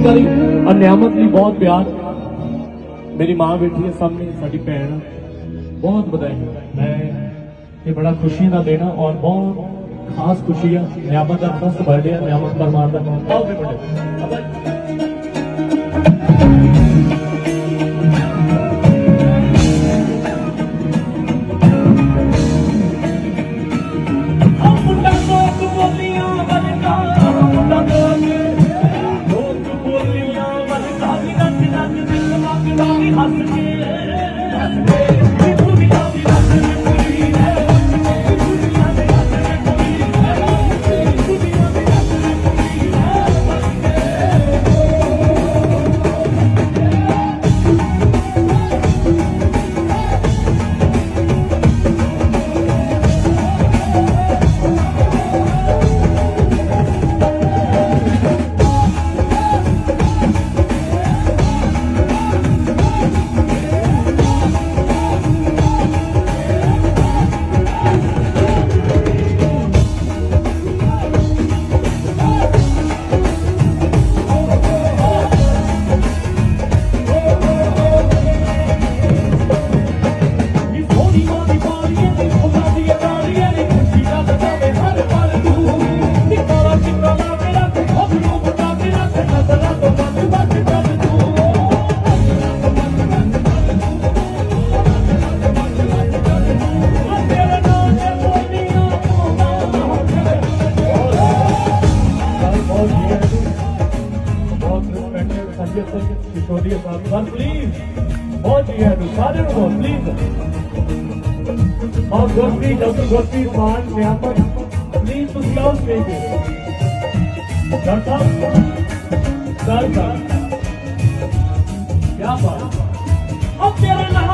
ਇੱਕ ਵਾਰੀ ਔਰ ਨਿਆਮਤ ਲਈ ਬਹੁਤ ਪਿਆਰ। ਮੇਰੀ ਮਾਂ ਬੈਠੀ ਹੈ ਸਾਹਮਣੇ, ਸਾਡੀ ਭੈਣ। ਬਹੁਤ ਵਧਾਈ। ਮੈਂ ਇਹ ਬੜਾ ਖੁਸ਼ੀ ਦਾ ਦਿਨ ਆ ਔਰ ਬਹੁਤ ਖਾਸ ਖੁਸ਼ੀ ਆ। ਨਿਆਮਤ ਦਾ ਫਸਟ ਬਰਥਡੇ ਆ, ਨਿਆਮਤ ਪਰਮਾਰ ਦਾ। ਬਹੁਤ birthday respected Sanjay Singh sahib sir please ਬਹੁਤ ਹੀ ਹੈ ਸਾਰੇ ਨੂੰ ਬਹੁਤ ਪਲੀਜ਼ ਔਰ ਗੁਰਪ੍ਰੀਤ ਡਾਕਟਰ ਗੁਰਪ੍ਰੀਤ ਮਾਨ ਨਿਆਮਤ ਪਲੀਜ਼ ਤੁਸੀਂ ਆਓ ਸਟੇਜ ਤੇ ਡਾਕਟਰ ਸਾਹਿਬ ਸਰ ਸਰ ਕੀ ਬਾਤ। ਉਹ ਤੇਰੇ ਨਾਮ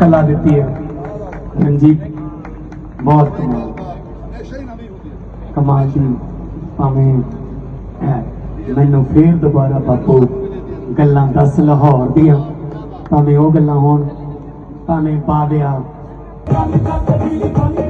ਕਲਾ ਦਿੱਤੀ ਹੈ। ਹਾਂਜੀ ਬਹੁਤ ਕਮਾਲ ਕਮਾਲ ਦੀ ਭਾਵੇਂ ਅਹ, ਮੈਨੂੰ ਫੇਰ ਦੁਬਾਰਾ ਬਾਪੂ ਗੱਲਾਂ ਦੱਸ ਲਾਹੌਰ ਦੀਆਂ। ਭਾਵੇਂ ਉਹ ਗੱਲਾਂ ਹੋਣ ਭਾਵੇਂ ਪਾ ਦਿਆ। ਕੱਟ ਕੱਟ ਵੀ ਕੱਟ